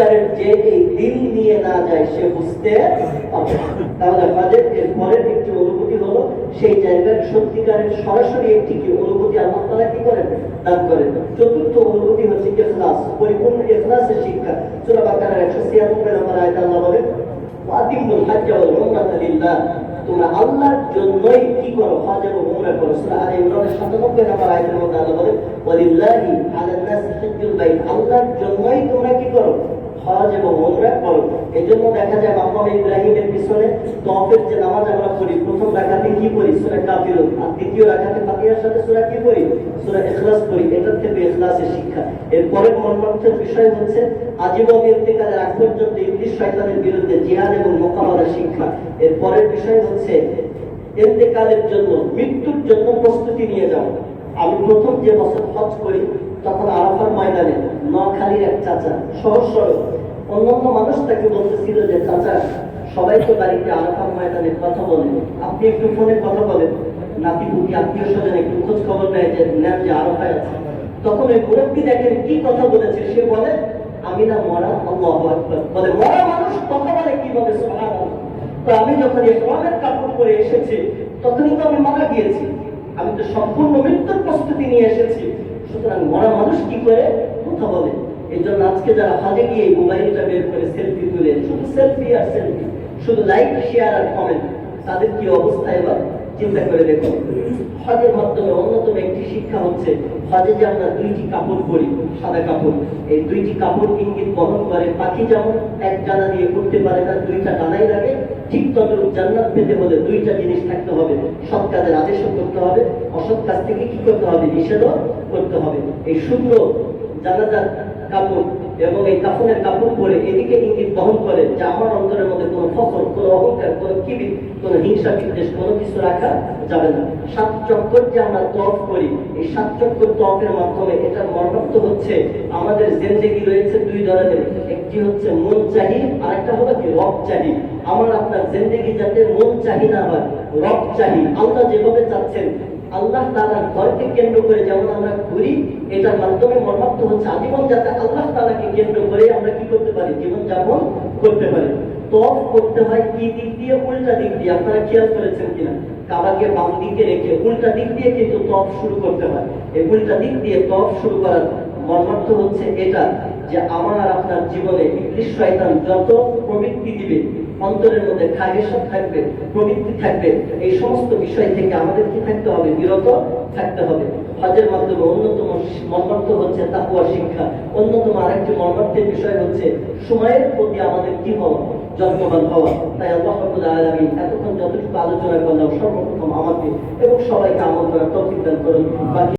সত্যিকারের যে এই দিল নিয়ে না যায় সে বুঝতে পারবে তাহলে হজের এর পরের একটি অনুভূতি হলো, সেই জায়গার সত্যিকারের সরাসরি একটি কি অনুভূতি আল্লাহ তাআলা কি করেন? দান করেন। চতুর্থ অনুভূতি হচ্ছে ইখলাস, পরিপূর্ণ ইখলাসের শিক্ষা। সূরা বাকারার 196 নম্বর আয়াতে আল্লাহ বলেন হজ্জ তোমরা আল্লাহর জন্যই কি করো? হজ এবং উমরা করো। সূরা আলে ইমরানের 97 নম্বর আয়াতের মধ্যে আল্লাহ বলেন বাইত। আল্লাহর জন্যই তোমরা কি করো? হজ এবং উমরা করো এজন্য দেখা যায় মাকাম ইব্রাহিমের পিছনে তওয়াফের যে নামাজ আমরা পড়ি, প্রথম রাকাতে কি পড়ি? সূরা কাফিরুন আর দ্বিতীয় রাকাতে ফাতিহার সাথে সূরা কি পড়ি? সূরা ইখলাস পড়ি। এটার থেকে ইখলাসের শিক্ষা। এরপরে মর্মার্থের বিষয় হচ্ছে আজীবন ইন্তেকালের আগ পর্যন্ত ইবলিশ শয়তানের বিরুদ্ধে জিহাদ এবং মোকাবেলার শিক্ষা। এর পরের বিষয় হচ্ছে, ইন্তেকালের জন্য, মৃত্যুর জন্য প্রস্তুতি নিয়ে যাওয়া। আমি প্রথম যে বছর হজ করি তখন আরাফার ময়দানে নোয়াখালীর এক চাচা সহজ সরল, অন্যান্য মানুষ তাকে বলতেছিল যে, চাচা, সবাই তো বাড়িতে আরাফার ময়দানে কথা বলে। আপনি একটু ফোনে কথা বলেন। নাতি পুতি আত্মীয় স্বজন একটু খোঁজ খবর নেয় যে, নেন যে আরাফায় আছে। তখন ওই মুরব্বী দেখেন কি কথা বলেছে। সে বলে, আমি না মরা, আল্লাহ বলে, মরা মানুষ কথা বলে কীভাবে সুবহানাল্লাহ। তো আমি যখন ইসলামের কাপড় পরে এসেছি, তখনই তো আমি মারা গিয়েছি। আমি তো সম্পূর্ণ মৃত্যুর প্রস্তুতি নিয়ে এসেছি। সুতরাং মরা মানুষ কি করে? কথা বলে। এই জন্য আজকে যারা হাজে গিয়ে মোবাইলটা বের করে সেলফি তুলে, শুধু সেলফি আর সেলফি, শুধু লাইক শেয়ার আর কমেন্ট তাদের কি অবস্থা এবার? চিন্তা করে দেখুন। হজের মাধ্যমে অন্যতম একটি শিক্ষা হচ্ছে, হজে যে আমরা দুইটি কাপড় পরি, সাদা কাপড়। এই দুইটি কাপড় ইঙ্গিত বহন করে, পাখি যেমন এক ডানা দিয়ে উঠতে পারে না, দুইটা ডানাই লাগে, ঠিক তদ্রুপ জান্নাত পেতে হলে দুইটা জিনিস থাকতে হবে, সৎ কাজের আদেশও করতে হবে অসৎ কাজ থেকে কি করতে হবে? নিষেধও করতে হবে। এই জানাজার কাপড় এবং এই কাপড়ের কাপড় পরে এদিকে ইঙ্গিত বহন করে যে আমার অন্তরের মধ্যে কোনো ফসল, কোনো অহংকার, কোনো কোনো হিংসা বিদ্বেষ, কোনো কিছু রাখা যাবে না। সাত চক্কর যে আমরা তফ করি, এই সাত চক্কর তফের মাধ্যমে হচ্ছে আমাদের জেন্দেগি রয়েছে দুই ধরনের। একটি হচ্ছে মন চাহি আর একটা হলো কি রব চাহি আমার আপনার জেন্দেগি যাতে মন চাহি না হয়, রব চাহি, আল্লাহ যেভাবে চাচ্ছেন, আল্লাহ তাআলার ঘরকে কেন্দ্র করে যেমন আমরা ঘুরি, এটার মাধ্যমে মর্মার্থ হচ্ছে আজীবন যাতে আল্লাহ তাআলাকে কেন্দ্র করে আমরা কি করতে পারি? জীবন যাপন করতে পারি। তফ করতে হয় কি দিক দিয়ে? উল্টা দিক দিয়ে। আপনারা খেয়াল করেছেন কিনা? কাবাকে বাম দিকে রেখে উল্টা দিক দিয়ে কিন্তু তফ শুরু করতে হয়। এই উল্টা দিক দিয়ে তফ শুরু করার মর্মার্থ হচ্ছে এটা। যে আমার আপনার জীবনে ইবলিশ শয়তান যত প্রবৃত্তি দিবে, অন্তরের মধ্যে খাগেশন থাকবে, প্রবৃত্তি থাকবে, এই সমস্ত বিষয় থেকে আমাদের কি থাকতে হবে? বিরত থাকতে হবে। হজের মাধ্যমে অন্যতম মর্মার্থ হচ্ছে তাকুয়া শিক্ষা। অন্যতম আরেকটি মর্মার্থের বিষয় হচ্ছে সময়ের প্রতি আমাদের কি হওয়া? যত্নবান হওয়া। তাই আল্লাহ রাব্বুল আলামিন এতক্ষণ যতটুকু আলোচনা করলাম, সর্বপ্রথম আমাকে এবং সবাইকে আমল করার তৌফিক দান করুন।